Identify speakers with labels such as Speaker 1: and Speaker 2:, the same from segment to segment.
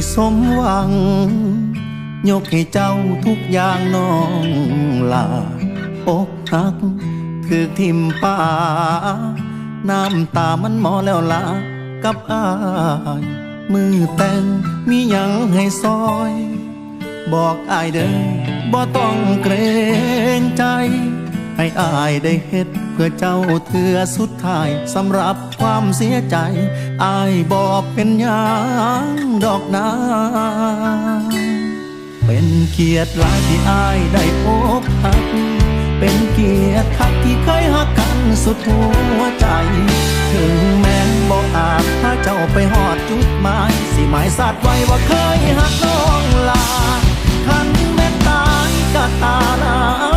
Speaker 1: ่สมหวัง ยกให้เจ้าทุกอย่างน้องลาอกหักถือทิมป่า น้ำตามันหมอแล้วลากับอาย มือแต่งมีหยังให้ซอย บอกอายเด้อบ่ต้องเกรงใจ ให้อายได้เฮ็ด เพื่อเจ้าเถือสุดท้ายสำหรับความเสียใจ อายบอกเป็นหยังดอกนาเป็นเกียรติลายที่อายได้พบหัก เป็นเกียรติคักที่เคยหักกันสุดหัวใจ ถึงแม้บอกอาจพาเจ้าไปหอดจุดหมาย สิหมายสัตว์ไว้ว่าเคยหักน้องลาคันแม่ตายก็ตาลา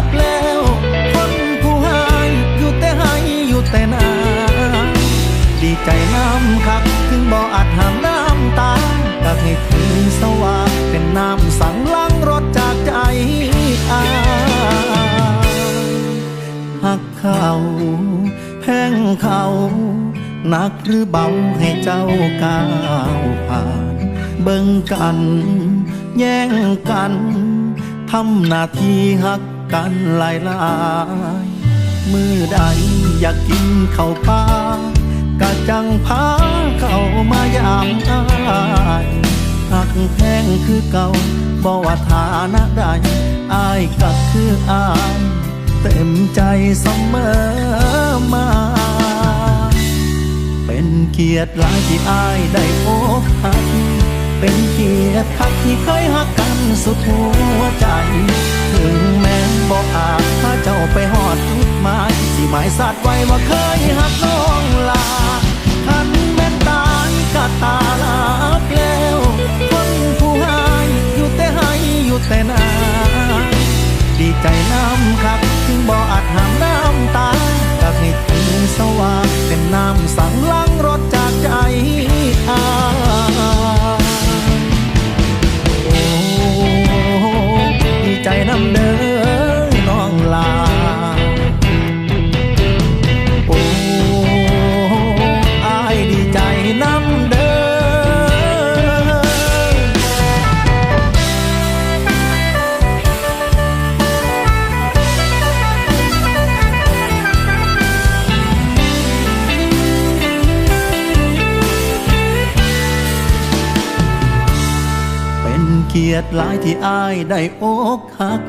Speaker 1: ใจน้ำคักถึงบ่อาจห้ามน้ำตาก็ให้คืนสว่างเป็นน้ำสั่งล้างรถจากใจอาหักเขาแพงเขาหนักหรือเบาให้เจ้าก้าวผ่าน เบิ่งกัน แย่งกันทำหน้าที่หักกันหลายหลายมือใดอยากกินข้าวปลา กะจังพาเข้ามายามอายหักแพงคือเก่าบ่ว่าฐานะใดอายก็คืออายเต็มใจเสมอมา เป็นเกียรติหลายที่อายได้พบหักเป็นเกียรติคักที่เคยหักกันสุดหัวใจ ถึงแม้บอกอาจพาเจ้าไปหอดจุดหมายสิหมายสัตว์ไว้ว่าเคยหักน้องลา ตาลาบแล้วคนผู้ให้อยู่แต่ให้อยู่แต่นาดีใจน้ำคักถึงบ่อาจห้ามน้ำตาก็ให้ถึงสว่างเป็นน้ำสั่งล้างรถจากใจ เกียรติหลายที่อายได้อกหัก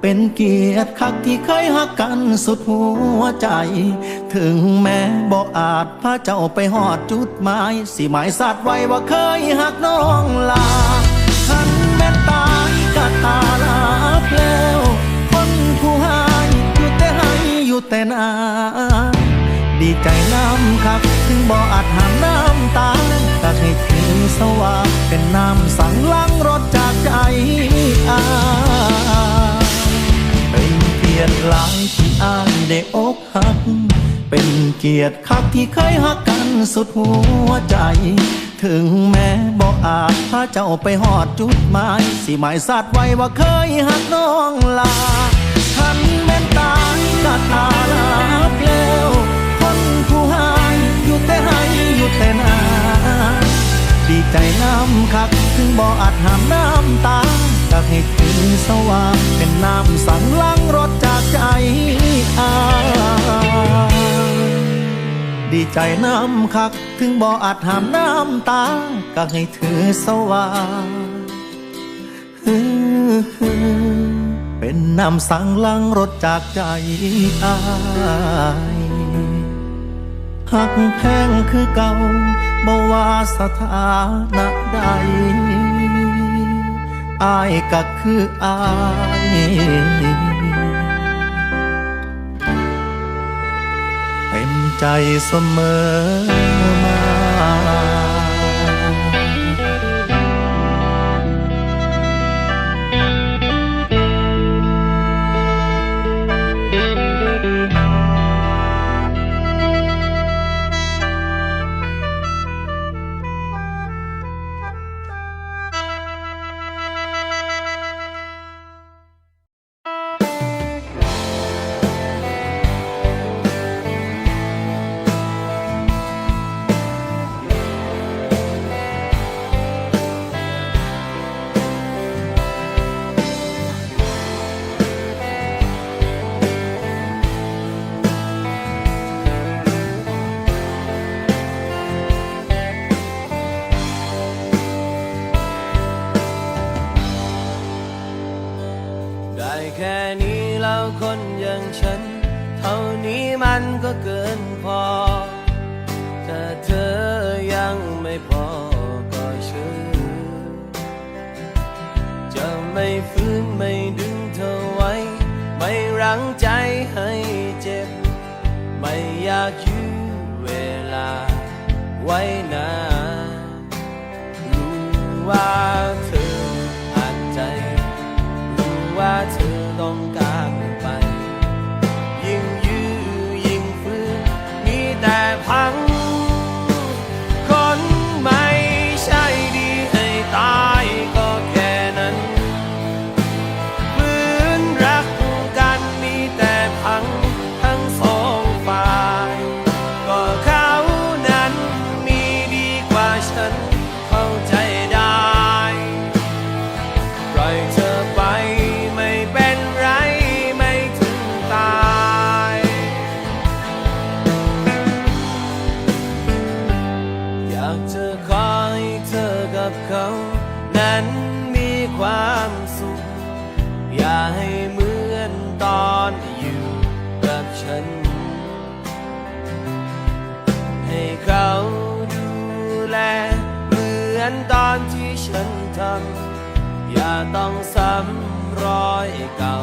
Speaker 1: เป็นเกียรติคักที่เคยหักกันสุดหัวใจ ถึงแม้บ่อาจพาเจ้าไปหอดจุดหมาย สิหมายสัตว์ไว้ว่าเคยหักน้องลาคันแม่ตายก็ตาลาบแล้วคนผู้ให้อยู่แต่ให้อยู่แต่นาดีใจน้ำคัก ถึงบ่อาจหามน้ำตาก็ให้ สว่างเป็นน้ำสั่งล้างรถจากใจอาเป็นเกียรติหลายที่อายได้อกหัก เป็นเกียรติคักที่เคยหักกันสุดหัวใจ ถึงแม้บ่อาจพาเจ้าไปหอดจุดหมาย สิหมายสัตว์ไว้ว่าเคยหักน้องลาทันแม่นตายก็ตาลาบแล้ว คนผู้ให้อยู่แต่ให้อยู่แต่นา ดีใจน้ำคัก ถึงบ่ออาจหามน้ำตาก็ให้คืนสว่างเป็นน้ำสั่งล้างรถจากใจอาดีใจน้ำคัก ถึงบ่ออาจหามน้ำตาก็ให้ถือสว่างเป็นน้ำสั่งล้างรถจากใจอาย หักแพงคือเก่าบ่ว่าสถานะใดอายก็คืออายเต็มใจเสมอมา
Speaker 2: ไม่ฟื้นไม่ดึงเธอไว้ ไม่รั้งใจให้เจ็บ ไม่อยากยื้อเวลาไว้นานรู้ว่า I'm. อย่าต้องซ้ำรอยเก่า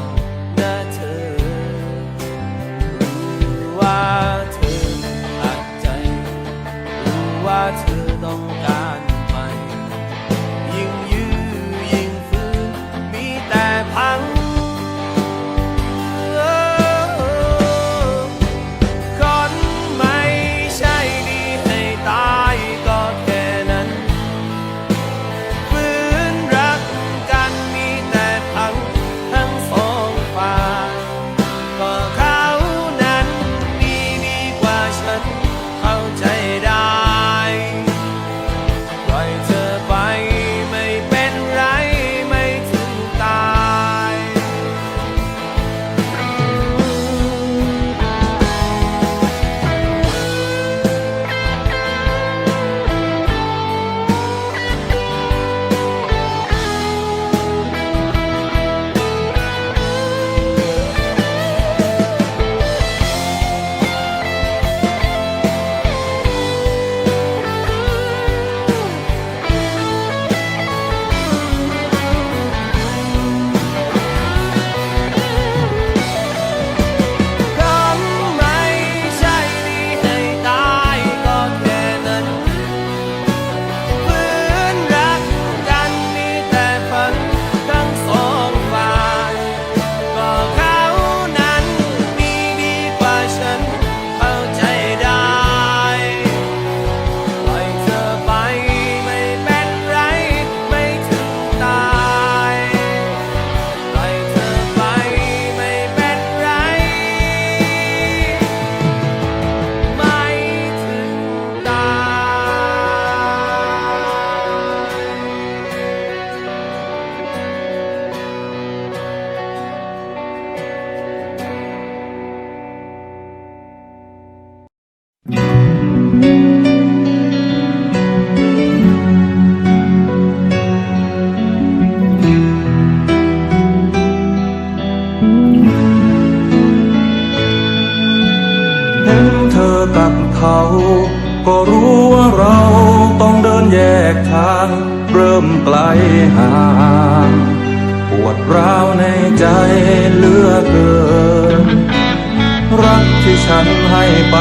Speaker 2: ฉันให้ไป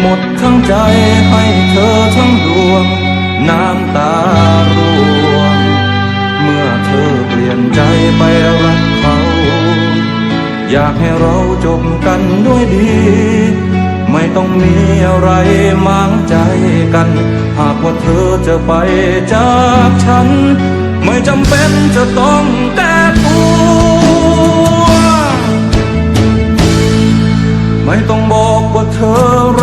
Speaker 3: หมดทั้งใจให้เธอทั้งดวง น้ำตาร่วง เมื่อเธอเปลี่ยนใจไปรักเขา อยากให้เราจบกันด้วยดี ไม่ต้องมีอะไรมางใจกัน หากว่าเธอจะไปจากฉัน ไม่จำเป็นจะต้องแก้ตัว ไม่ต้องบอกว่าเธอ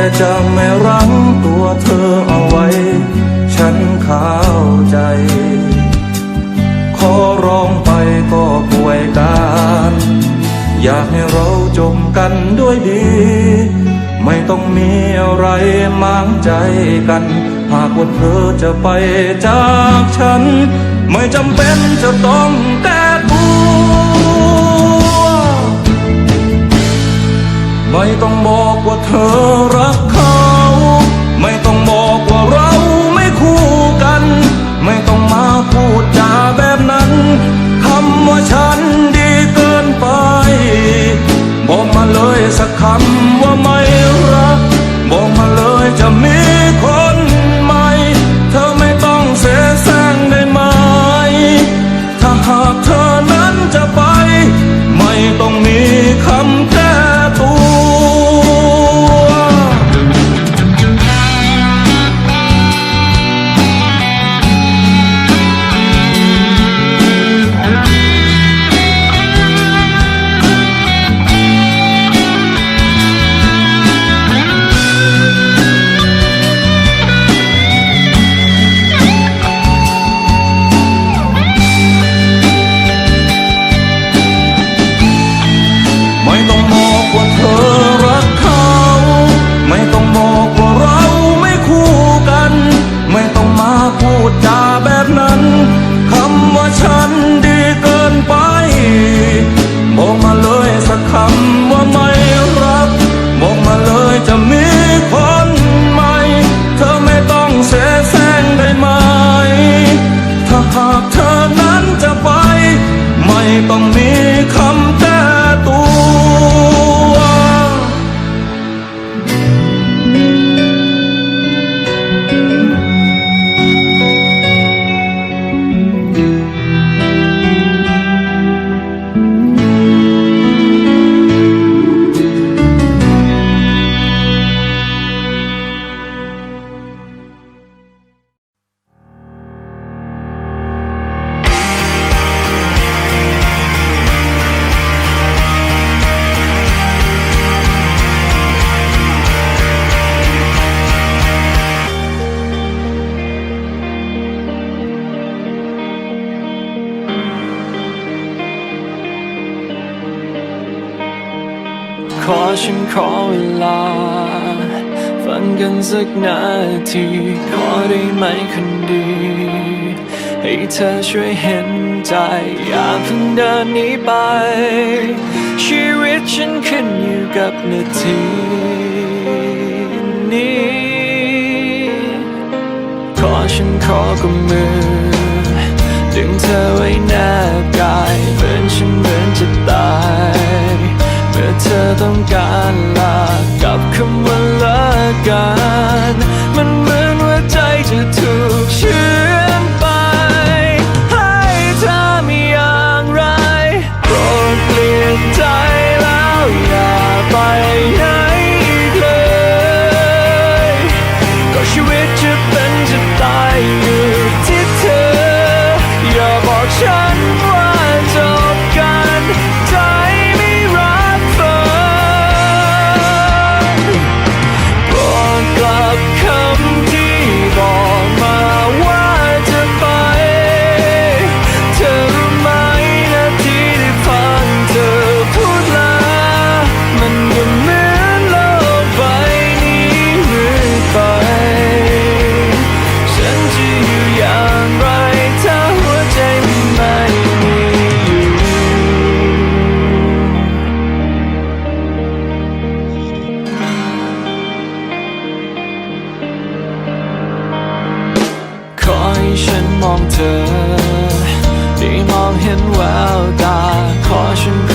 Speaker 3: แต่จะไม่รั้งตัวเธอเอาไว้ ฉันเข้าใจ ขอร้องไปก็ป่วยการ อยากให้เราจมกันด้วยดี ไม่ต้องมีอะไรมางใจกัน หากว่าเธอจะไปจากฉัน ไม่จำเป็นจะต้อง ไม่ต้องบอกว่าเธอรัก กันสักนา
Speaker 2: ทีขอได้ไหมคนดี ให้เธอช่วยเห็นใจ อย่าเพิ่งเดินหนีไป ชีวิตฉันขึ้นอยู่กับนาทีนี้ ขอฉันขอกับมือ ดึงเธอไว้หน้ากายเหมือนฉันเหมือนจะตาย พื่อเธอต้องการลากับคำว่าเลิกกันมัน 花絮